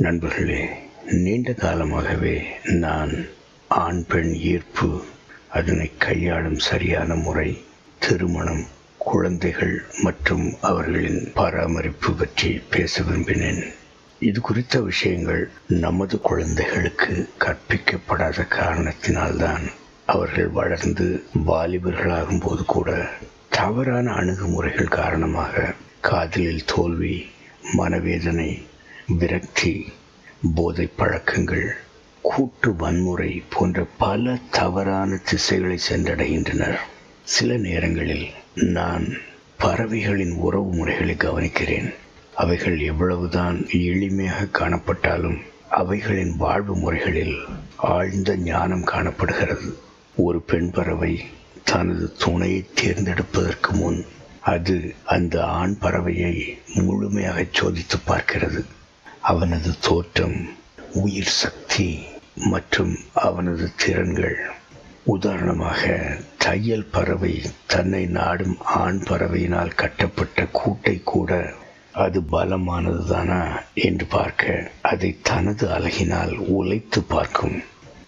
நண்பர்களே நீண்ட காலமாகவே நான் ஆண் பெண் ஈர்ப்பு அதனை கையாளும் சரியான முறை திருமணம் குழந்தைகள் மற்றும் அவர்களின் பராமரிப்பு பற்றி பேச விரும்பினேன். இது குறித்த விஷயங்கள் நமது குழந்தைகளுக்கு கற்பிக்கப்படாத காரணத்தினால்தான் அவர்கள் வளர்ந்து வாலிபர்களாகும் போது கூட தவறான அணுகுமுறைகள் காரணமாக காதலில் தோல்வி மனவேதனை விரக்தி போதை பழக்கங்கள் கூட்டு வன்முறை போன்ற பல தவறான திசைகளை சென்றடைகின்றனர். சில நேரங்களில் நான் பறவைகளின் உறவு முறைகளை கவனிக்கிறேன். அவைகள் எவ்வளவுதான் எளிமையாக காணப்பட்டாலும் அவைகளின் வாழ்வு முறைகளில் ஆழ்ந்த ஞானம் காணப்படுகிறது. ஒரு பெண் பறவை தனது துணையை தேர்ந்தெடுப்பதற்கு முன் அது அந்த ஆண் பறவையை முழுமையாக சோதித்து பார்க்கிறது. அவனது தோற்றம் உயிர் சக்தி மற்றும் அவனது திறன்கள். உதாரணமாக தையல் பறவை தன்னை நாடும் ஆண் பறவையினால் கட்டப்பட்ட கூட்டை கூட அது பலமானதுதானா என்று பார்க்க அதை தனது அழகினால் உழைத்து பார்க்கும்.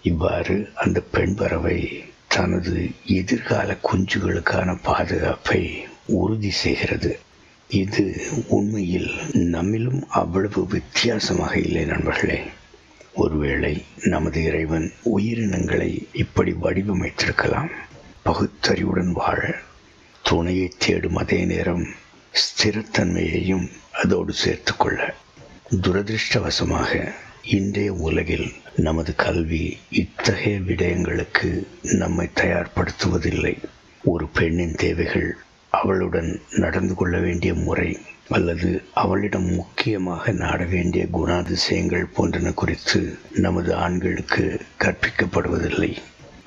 இவ்வாறு அந்த பெண் பறவை தனது எதிர்கால குஞ்சுகளுக்கான பாதுகாப்பை உறுதி செய்கிறது. இது உண்மையில் நம்மிலும் அவ்வளவு வித்தியாசமாக இல்லை நண்பர்களே. ஒருவேளை நமது இறைவன் உயிரினங்களை இப்படி வடிவமைத்திருக்கலாம். பகுத்தறிவுடன் வாழ துணையை தேடும் அதே நேரம் ஸ்திரத்தன்மையையும் அதோடு சேர்த்துக்கொள்ள. துரதிருஷ்டவசமாக இன்றைய உலகில் நமது கல்வி இத்தகைய விடயங்களுக்கு நம்மை தயார்படுத்துவதில்லை. ஒரு பெண்ணின் தேவைகள் அவளுடன் நடந்து கொள்ள வேண்டிய முறை அல்லது அவளிடம் முக்கியமாக நாட வேண்டிய குணாதிசயங்கள் போன்றன குறித்து நமது ஆண்களுக்கு கற்பிக்கப்படுவதில்லை.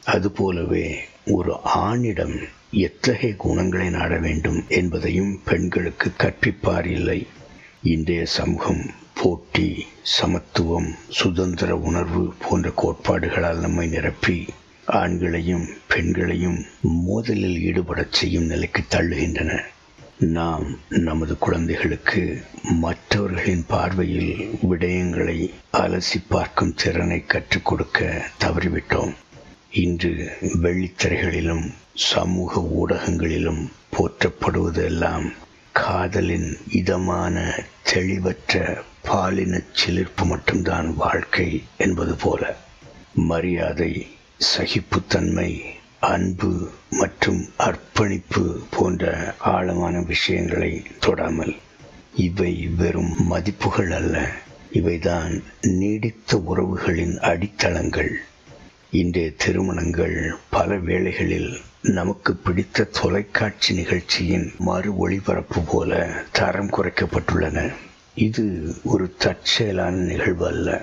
அதுபோலவே ஒரு ஆணிடம் எத்தகைய குணங்களை நாட வேண்டும் என்பதையும் பெண்களுக்கு கற்பிப்பார் இல்லை. இன்றைய சமூகம் போட்டி சமத்துவம் சுதந்திர உணர்வு போன்ற கோட்பாடுகளால் நம்மை நிரப்பி ஆண்களையும் பெண்களையும் மோதலில் ஈடுபடச் செய்யும் நிலைக்கு தள்ளுகின்றன. நாம் நமது குழந்தைகளுக்கு மற்றவர்களின் பார்வையில் விடயங்களை அலசி பார்க்கும் திறனை கற்றுக் கொடுக்க தவறிவிட்டோம். இன்று வெள்ளித்திரைகளிலும் சமூக ஊடகங்களிலும் போற்றப்படுவதெல்லாம் காதலின் இதமான தெளிவற்ற பாலின சிலிர்ப்பு மட்டும்தான் வாழ்க்கை என்பது போல. மரியாதை சகிப்புத்தன்மை அன்பு மற்றும் அர்ப்பணிப்பு போன்ற ஆழமான விஷயங்களை தொடாமல் இவை வெறும் மதிப்புகள் அல்ல. இவைதான் நீடித்த உறவுகளின் அடித்தளங்கள். இன்றைய திருமணங்கள் பல வேளைகளில் நமக்கு பிடித்த தொலைக்காட்சி நிகழ்ச்சியின் மறு ஒளிபரப்பு போல தரம் குறைக்கப்பட்டுள்ளன. இது ஒரு தற்செயலான நிகழ்வு அல்ல.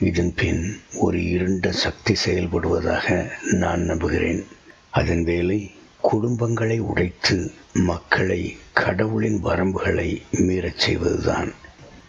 இதன் பின் ஒரு இருண்ட சக்தி செயல்படுவதாக நான் நம்புகிறேன். அதன் வேலை குடும்பங்களை உடைத்து மக்களை கடவுளின் வரம்புகளை மீறச் செய்வதுதான்.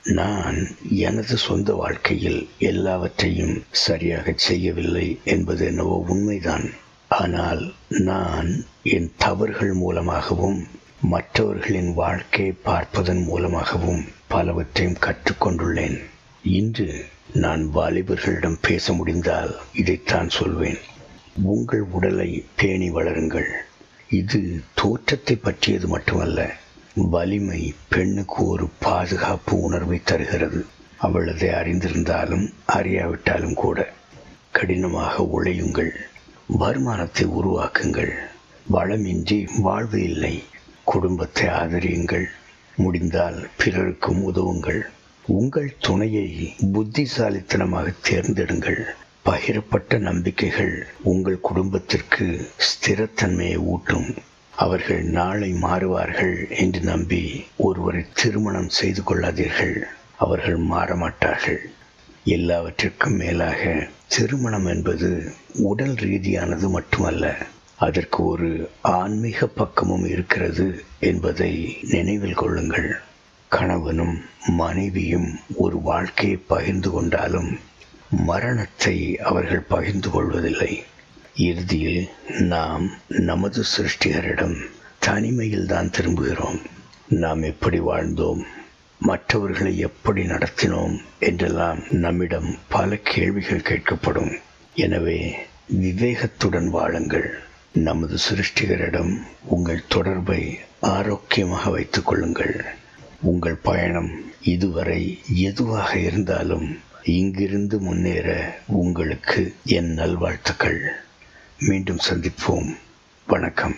நான் எனது சொந்த வாழ்க்கையில் எல்லாவற்றையும் சரியாக செய்யவில்லை என்பது என்னவோ உண்மைதான். ஆனால் நான் என் தவறுகள் மூலமாகவும் மற்றவர்களின் வாழ்க்கையை பார்ப்பதன் மூலமாகவும் பலவற்றையும் கற்றுக்கொண்டுள்ளேன். இன்று நான் வாலிபர்களிடம் பேச முடிந்தால் இதைத்தான் சொல்வேன். உங்கள் உடலை பேணி வளருங்கள். இது தோற்றத்தை பற்றியது மட்டுமல்ல வலிமை பெண்ணுக்கு ஒரு பாதுகாப்பு உணர்வை தருகிறது. அவள் அதை அறிந்திருந்தாலும் அறியாவிட்டாலும் கூட. கடினமாக உழையுங்கள். வருமானத்தை உருவாக்குங்கள். வளமின்றி வாழ்வு இல்லை. குடும்பத்தை ஆதரியுங்கள். முடிந்தால் பிறருக்கும் உதவுங்கள். உங்கள் துணையை புத்திசாலித்தனமாக தேர்ந்தெடுங்கள். பகிரப்பட்ட நம்பிக்கைகள் உங்கள் குடும்பத்திற்கு ஸ்திரத்தன்மையை ஊட்டும். அவர்கள் நாளை மாறுவார்கள் என்று நம்பி ஒருவரை திருமணம் செய்து கொள்ளாதீர்கள். அவர்கள் மாறமாட்டார்கள். எல்லாவற்றிற்கும் மேலாக திருமணம் என்பது உடல் ரீதியானது மட்டுமல்ல அதற்கு ஒரு ஆன்மீக பக்கமும் இருக்கிறது என்பதை நினைவில் கொள்ளுங்கள். கணவனும் மனைவியும் ஒரு வாழ்க்கையை பகிர்ந்து கொண்டாலும் மரணத்தை அவர்கள் பகிர்ந்து கொள்வதில்லை. இறுதியில் நாம் நமது சிருஷ்டிகரிடம் தனிமையில் தான் திரும்புகிறோம். நாம் எப்படி வாழ்ந்தோம்? மற்றவர்களை எப்படி நடத்தினோம்? என்றெல்லாம் நம்மிடம் பல கேள்விகள் கேட்கப்படும். எனவே விவேகத்துடன் வாழுங்கள். நமது சிருஷ்டிகரிடம் உங்கள் தொடர்பை ஆரோக்கியமாக வைத்துக் கொள்ளுங்கள். உங்கள் பயணம் இதுவரை எதுவாக இருந்தாலும் இங்கிருந்து முன்னேற உங்களுக்கு என் நல்வாழ்த்துக்கள். மீண்டும் சந்திப்போம். வணக்கம்.